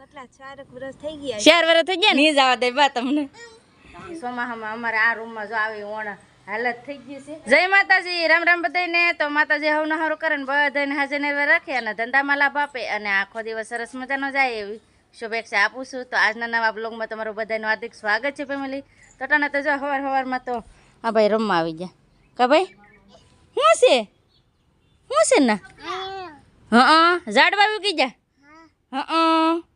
કેટલા? ચાર વર્ષ થઈ ગયા ચાર વર્ષ થઈ ગયા નહીં જવા દે બા તમને. સોમાહામાં અમારે આ રૂમમાં જો આવી ઓણા હાલત થઈ ગઈ છે. જય માતાજી રામ રામ બધાને તો માતાજી હવનું હારું કરે ને બધાને હાજર ને રાખે અને ધંધામાં લાભ આપે અને આખો દિવસ સરસ મજાનો જાય એવી શુભેચ્છા આપું છું. તો આજના નવા બ્લોગમાં તમારું બધાનું હાર્દિક સ્વાગત છે ફેમિલી તો ટાણા તો જો સવાર સવારમાં તો આ ભાઈ રમવા આવી ગયા. કા ભાઈ? શું છે? શું છે ના? હા. ઝાડવા આવી ગયા? જા હા.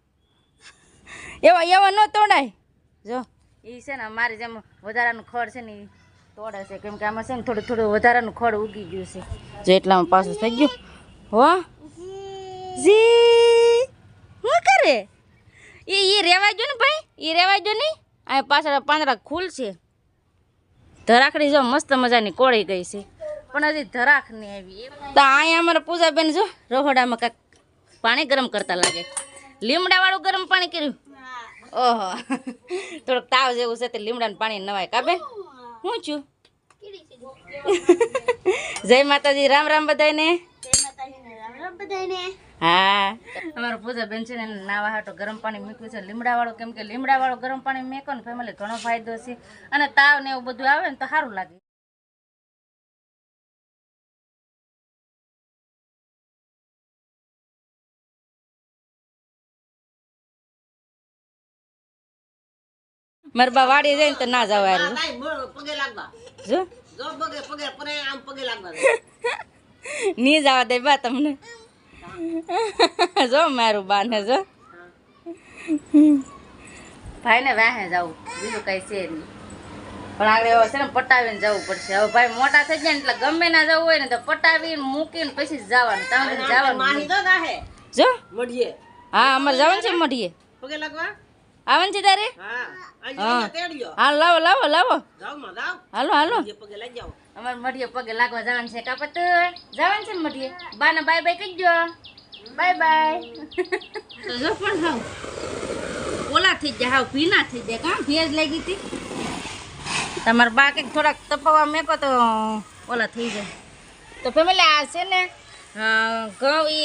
એવા એવા ન તોડાય. જો. એ છે ને મારી જેમ વધારાનું ખડ છે ને તોડે છે. કેમ કે આમાં છે ને થોડું થોડું વધારાનું ખડ ઉગી ગયું છે. જો એટલામાં પાછું થઈ ગયું. હો. જી શું કરે? એ એ રહેવા જો ને ભાઈ? એ રહેવા જો નહીં? આ પાછળ પાંદડા ખુલ છે. ધરાખડી જો મસ્ત મજાની કોળી ગઈ છે. પણ હજી ધરાખ નહીં આવી. તો અહીંયા અમારા પૂજાબેન જો રહોડામાં કાંઈક પાણી ગરમ કરતા લાગે. લીમડાવાળું ગરમ પાણી કર્યું. ઓહો. થોડોક તાવ જેવું છે તે લીમડાનું પાણી નવાય કાબે હું છું? જય માતાજી, રામ રામ બધાને હા. અમારું પૂજા બેન છે ને નાવા હાટો ગરમ પાણી મૂક્યું છે. લીમડાવાળું કેમ કે લીમડાવાળું ગરમ પાણી મેકો ને ફેમિલી ઘણો ફાયદો છે. અને તાવ ને એવું બધું આવે ને તો સારું લાગે. મારા બા વાડી જાય ને તો ના જાવ જો. ની જવા દે બા તમને. જો મારું બા ને જો. ભાઈ ને વાહે જવું. બીજું કઈ છે નહીં. પણ આગળ એવો છે ને પટાવીને જવું પડશે. હવે ભાઈ મોટા થઈ ગયા ને એટલે ગમે ના જવું હોય ને તો પટાવીને મૂકીને પછી જ જવાનું. તમે જવાનું જો. હા અમારે જવાનું છે મઢીએ. આવવાનું છે તારે? હા લાવો લાવો લાવો. હાલો હાલો. અમારે મઢીએ પગે લાગવા જવાનું છે કાપત જવાનું છે ને મઢીએ? બાને બાય બાય કહીજો બાય બાય. જો પણ હાવ. ઓલા થઈ જાય હાવ ભીના થઈ જાય. કાં ભેજ લાગી હતી? તમારા બા કંઈક થોડાક તપાવવા મેકો તો ઓલા થઈ જાય. તો ફેમિલી આ છે ને ઘઉં એ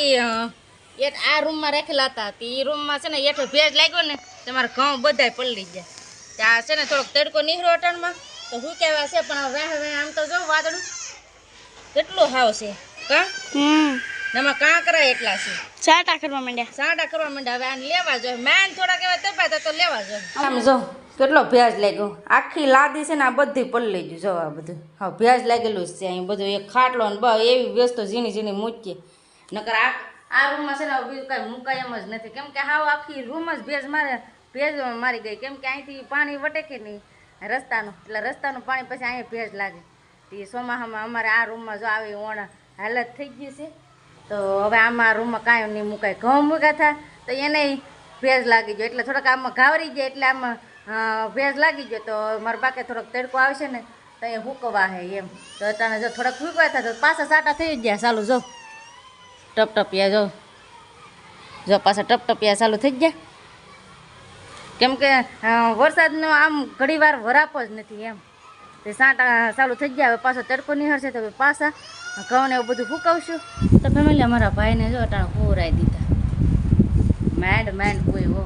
એક આ રૂમમાં રાખેલા હતા. તે એ રૂમમાં છે ને એટલો ભેજ લાગ્યો ને તમારા ઘઉં બધાય પલળી ગયા. ત્યાં છે ને થોડોક તડકો નીકળ્યો અટણમાં તો શું કહેવા છે પણ હવે વેહ વેહ આમ તો જો વાદળું. કેટલું હાવ છે કા? હમ. એમાં કાંકરા એટલા છે. સાટા કરવા માંડ્યા. સાટા કરવા માંડ્યા હવે આને લેવા જોઈએ. મેન થોડાક એવા તપાતા તો લેવા જોઈએ. આમ જો કેટલો ભેજ લાગ્યો? આખી લાદી છે ને આ બધી પલળી ગયું જો આ બધું. હા ભેજ લાગેલું જ છે અહીં બધું. એક ખાટલો ને બ એવી વ્યસ્ત ઝીણી ઝીણી મૂકીએ. નકર આ આ રૂમમાં છે ને બીજું કાંઈ મુકાય એમ જ નથી. કેમ કે હાવ આખી રૂમ જ ભેજ મારે ભેજ મારી ગઈ. કેમ કે અહીંથી પાણી વટે કે નહીં? રસ્તાનું. એટલે રસ્તાનું પાણી પછી અહીંયા ભેજ લાગે. તે ચોમાસામાં અમારે આ રૂમમાં જો આવી ઓણ હાલત થઈ ગઈ છે. તો હવે આમાં રૂમમાં કાંઈ નહીં મુકાય. ઘઉં મૂક્યા હતા તો એને ભેજ લાગી ગયો. એટલે થોડાક આમાં ઘાવરી જાય એટલે આમાં ભેજ લાગી ગયો. તો મારા બાકે થોડોક તડકો આવશે ને તો એ હુકવા હે એમ. તો અત્યારે જો થોડાક હુકવા થાય તો પાછા સાટા થઈ ગયા. ચાલુ જો. ટપટપિયા જો. જો પાછા ટપટપિયા ચાલુ થઈ ગયા. કેમ કે વરસાદનો આમ ઘડીવાર વરાપો જ નથી એમ. તે સાંટા ચાલુ થઈ ગયા, હવે પાછો તડકો નિહળશે તો પાછા ઘઉં એવું બધું ફૂકવશું. તો ફેમિલી અમારા ભાઈને જો અટાણે પૂરાઈ દીધા. માંડ માંડ પૂય હો.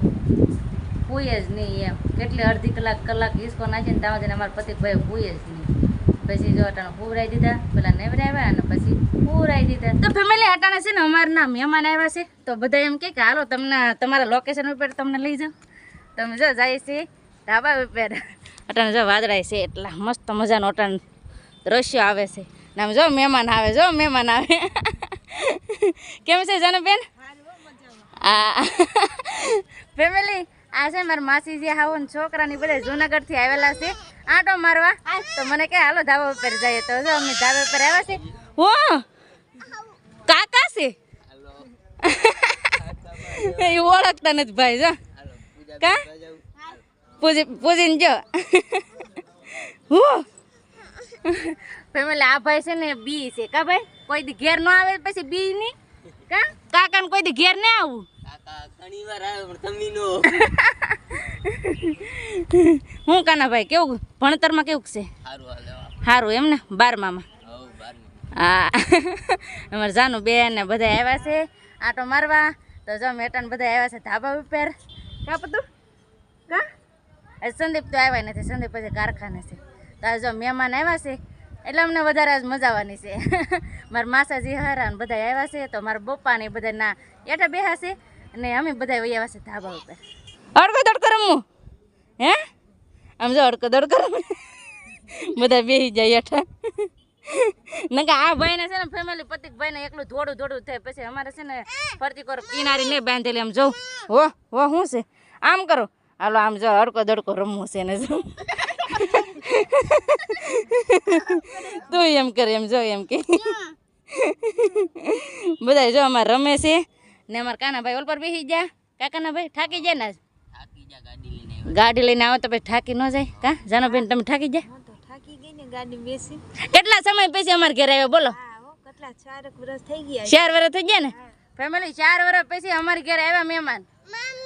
પૂએ જ નહીં એમ. કેટલી અડધી કલાક કલાક હિસકો નાખીને ત્યાં જઈને અમારા પતિ ભાઈ પૂય જ નહીં. પછી જો અટાણે પૂરાઈ દીધા, પેલા નેવરાવ્યા અને પછી પૂરાઈ દીધા. તો ફેમિલી અટાણે છે ને અમારા ના મહેમાન આવ્યા છે. તો બધા એમ કે હાલો, તમને, તમારા લોકેશન ઉપર તમને લઈ જાઓ તમે જો જાય છે ધાબા ઉપર. અટાણ જો વાદળાય છે એટલા મસ્ત મજાનો અટાણ દ્રશ્ય આવે છે. ને આમ જો મહેમાન આવે જો મહેમાન આવે. કેમ છે જનબેન? આ ફેમિલી આ છે મારા માસી જે હાવો ને છોકરાની બધા જુનાગઢથી આવેલા છે. આંટો મારવા. તો મને કે હાલો ધાબા ઉપર જઈએ. તો જો અમે ધાબા ઉપર આવ્યા છે હો! કાકા છે? એ ઓળખતા નથી ભાઈ જો. કા પૂજી પૂજીને જો હું ફેમિલી આ ભાઈ છે ને બી છે. કા ભાઈ? કોઈ દી ઘેર ન આવે પછી બી ની? કા? કાકા કોઈ દી ઘેર ના આવું? હું કાના ભાઈ? કેવું? ભણતરમાં કેવું છે? સારું એમ ને? બારમામાં. હા. અમારે જાનું બેન ને બધા આવ્યા છે. આટો મારવા. તો જો મેટન બધા આવ્યા છે ધાબા ઉપર. કા પતું કા એ સંદીપ તો આવ્યા નથી, સંદીપ પછી કારખાને છે. તો આ જો મહેમાન આવ્યા છે, એટલે અમને વધારે આજ મજા આવવાની છે. મારા માસાજી હારા ને બધા આવ્યા છે, તો મારા પપ્પા ને બધા ના એટા બેહા છે, અને અમે બધા આવ્યા છે ધાબા ઉપર. અડકો દડકો રમવું હે? આમ જો અડકો દડકો રમે. બધા બેસી જાય એઠા નકા આ ભાઈને છે ને ફેમિલી પતિક ભાઈને એકલું થોડું થોડું થાય. પછી અમારે છે ને ફરતી કરો કિનારી નહીં બાંધેલી આમ જવું હો હો શું છે? આમ કરો? હાલો આમ જો હડકો દડકો રમવું છે ને જો. તું એમ કરે એમ જો એમ કે. બધા જો અમારે રમે છે. ને અમારા કાનાભાઈ ઓલ પર બેસી જા કાકાના ભાઈ થાકી જાય ને? ગાડી લઈને આવો તો પછી થાકી ન જાય. કા? જાનો બેન તમે થાકી જાય ગાડી બેસી. કેટલા સમય પછી અમારે ઘરે આવ્યો? બોલો. કેટલા ચારક વર્ષ થઈ ગયા ચાર વર્ષ થઈ ગયા ને? ફેમિલી ચાર વર્ષ પછી અમારી ઘરે આવ્યા મહેમાન.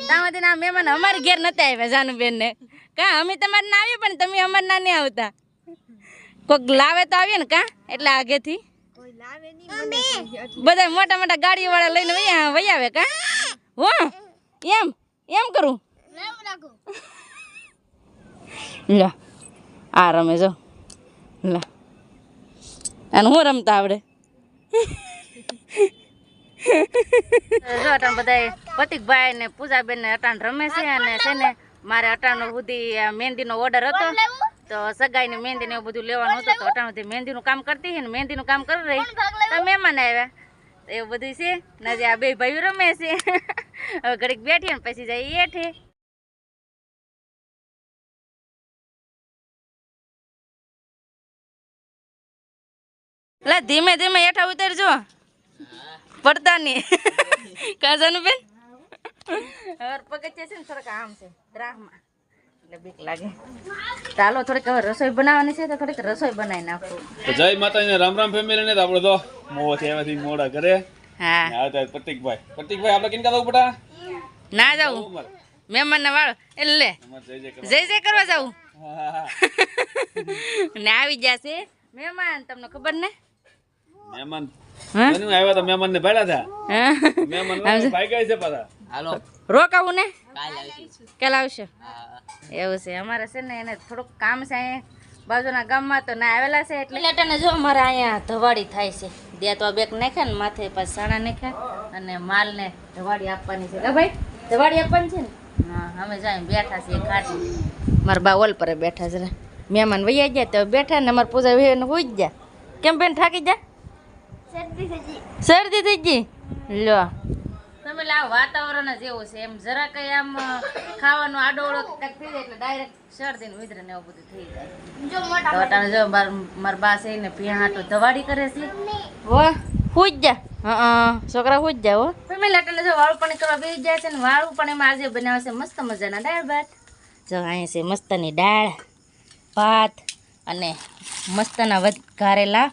તામાંથી ના મહેમાન અમારી ઘેર નતા આવ્યા જાનુબેન ને કા અમે તમારે ના આવીએ પણ તમે અમારે ના નહીં આવતા. કોઈક લાવે તો આવીએ ને કા? એટલે આગેથી. બધા મોટા મોટા ગાડીઓ વાળા લઈને વૈયા વહી આવે કા? હો એમ એમ કરું? લો આ રમે જો. લે. અને હું રમતા આવડે? જો અટાણ બધા પતિકભાઈ ને પૂજાબેન ને અટાણ રમે છે અને છે ને મારે અટાણ સુધી મહેંદીનો ઓર્ડર હતો. તો સગાઈ ની મહેંદી ને એવું બધું લેવાનું હતું તો અટાણ સુધી મહેંદીનું કામ કરતી હતી ને મહેંદીનું કામ કરી રહી. તો મહેમાન આવ્યા. એવું બધું છે ને જે આ બે ભાઈઓ રમે છે. હવે ઘડીક બેઠી ને પછી જાય એઠે લે ધીમે ધીમે હેઠા ઉતરજો. પડતા નહીં કાજાનું બેન? હવે પગથિયા છે ને થોડાક આમ છે ગ્રાહમાં એટલે બીક લાગે. ચાલો થોડીક હવે રસોઈ બનાવવાની છે તો થોડીક રસોઈ બનાવી નાખું. તો જય માતાજીને રામ રામ ફેમિલી ને તો આપણે તો મોવો છે એમાંથી મોડા ઘરે. હા. આવતા પ્રતિકભાઈ. પ્રતિકભાઈ આપણે કિનકા ના જાઉં. ઉમર. મહેમાનના વાળો. એટલે લે. જય જય કરવા. હા. ને આવી જશે મહેમાન તમને ખબર ને? મહેમાન. હા? આવ્યા તો મહેમાન ને ભાડ્યા હતા મહેમાન ભાઈ ગઈ છે પાછા. રોકાવું ને? કાલ આવશે. એવું છે. અમારે છે ને એને થોડુંક કામ છે અહીંયા બાજુના ગામમાં તો ના આવેલા છે એટલે. લેટાને જો અમારે અહીંયા ધવાડી થાય છે. દે તો આ બેક નાખે ને માથે પાછા સાણા નાખે અને માલને ધવાડી આપવાની છે. ભાઈ ધવાડી આપવાની છે ને? હા અમે જાય બેઠા છીએ ખાટી. મારા બા ઓલ પર બેઠા છે મહેમાન વૈયા ગયા તો બેઠા ને અમારે પૂજા વેન હોઈ જ ગયા. કેમ બેન થાકી જા શરદી થઈ ગઈ. લો. તમે આ વાતાવરણ જ એવું છે. એમ જરા કઈ આમ ખાવાનો આડોળો કંઈક થઈ જાય એટલે ડાયરેક્ટ શરદી ને વિધર ને એવું બધું થઈ જાય. તો અટાણે જો માર મારા બા છે ને ભીયા હાટું ધવાડી કરે છે. હો હુઈ જ હા છોકરા હુઈ જ હો. ફેમિલી અટાણે જો વાળું પણ કરવા બેસી જાય છે ને વાળું પણ એમાં આજે બનાવે છે મસ્ત મજાના દાળ ભાત. જો અહીંયા છે મસ્તની દાળ ભાત અને મસ્તના વઘારેલા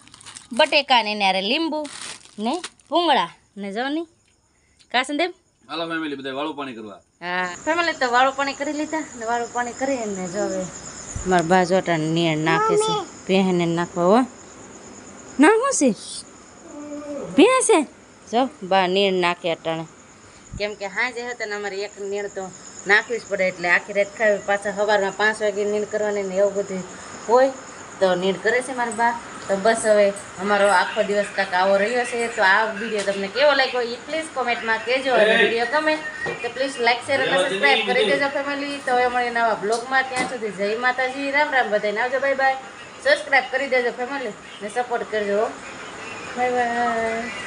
બટેકા ને એને લીંબુ ને ભૂંગળા. ને જો ની. કા હાલો ફેમિલી બધા વાળું પાણી કરવા. હા. ફેમિલી તો વાળું પાણી કરી લીધા ને વાળું પાણી કરીને જો હવે મારા બાજોટા નીર નાખે છે. પહેને નાખવા હો. ના શું છે? ભીણે છે જો બા નીર નાખે અટાણે. કેમ કે હાજે હતા ને અમારે એક નીર તો નાખવી જ પડે એટલે આખી રાત ખાવી. પાછા સવારમાં પાંચ વાગે નીર કરવાની ને એવું બધું હોય તો નીર કરે છે મારા બા. તો બસ હવે અમારો આખો દિવસ કાંક આવો રહ્યો છે. તો આ વીડિયો તમને કેવો લાગ્યો એ પ્લીઝ કોમેન્ટમાં કહેજો અને વીડિયો ગમે તો પ્લીઝ લાઈક શેર અને સબસ્ક્રાઈબ કરી દેજો ફેમિલી તો હવે મળીએ નવા બ્લોગમાં ત્યાં સુધી જય માતાજી. રામ રામ બધાને આવજો. બાય બાય સબસ્ક્રાઈબ કરી દેજો ફેમિલી ને સપોર્ટ કરજો. Bye bye